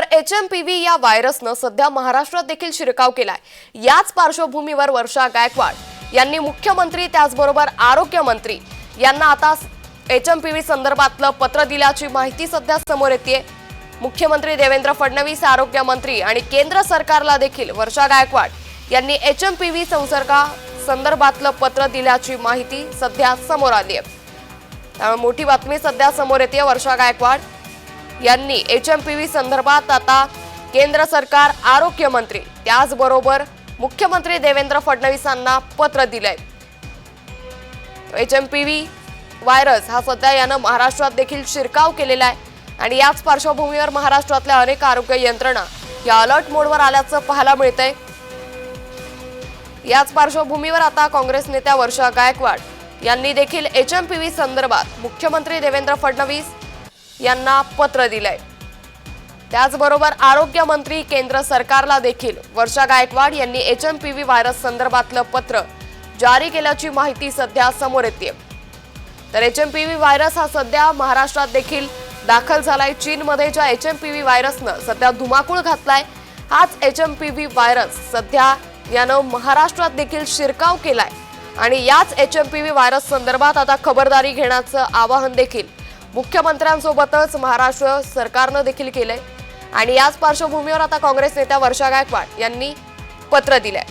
तर H M P V या व्हायरसनं सध्या महाराष्ट्रात देखील शिरकाव केलाय. याच पार्श्वभूमीवर वर्षा गायकवाड यांनी मुख्यमंत्री त्याचबरोबर आरोग्यमंत्री यांना आता एच एम पी व्ही संदर्भातलं पत्र दिल्याची माहिती सध्या समोर येते मुख्यमंत्री देवेंद्र फडणवीस आरोग्यमंत्री आणि केंद्र सरकारला देखील वर्षा गायकवाड यांनी एच एम पी व्ही संसर्गा संदर्भातलं पत्र दिल्याची माहिती सध्या समोर आली आहे त्यामुळे मोठी बातमी सध्या समोर येते वर्षा गायकवाड. यांनी एच एम पी व्ही संदर्भात आता केंद्र सरकार आरोग्यमंत्री त्याचबरोबर मुख्यमंत्री देवेंद्र फडणवीसांना पत्र दिलंय. H M P V virus हा सध्या यानं महाराष्ट्रात देखील शिरकाव केलेला आहे आणि याच पार्श्वभूमीवर महाराष्ट्रातल्या अनेक आरोग्य यंत्रणा या अलर्ट मोडवर आल्याचं पाहायला मिळतंय. याच पार्श्वभूमीवर आता काँग्रेस नेत्या वर्षा गायकवाड यांनी देखील एच एम पी व्ही संदर्भात मुख्यमंत्री देवेंद्र फडणवीस यांना पत्र दिलंय. त्याचबरोबर आरोग्य मंत्री केंद्र सरकारला देखील वर्षा गायकवाड यांनी H M P V virus संदर्भातलं पत्र जारी केल्याची माहिती सध्या समोर येते तर H M P V virus हा सध्या महाराष्ट्रात देखील दाखल झालाय. चीनमध्ये ज्या एच एम पी व्ही व्हायरसनं सध्या धुमाकूळ घातलाय हाच H M P V virus सध्या यानं महाराष्ट्रात देखील शिरकाव केलाय. आणि याच H M P V virus संदर्भात आता खबरदारी घेण्याचं आवाहन देखील मुख्यमंत्र्यांसोबतच महाराष्ट्र सरकारनं देखील केलंय. आणि याच पार्श्वभूमीवर आता काँग्रेस नेत्या वर्षा गायकवाड यांनी पत्र दिलंय.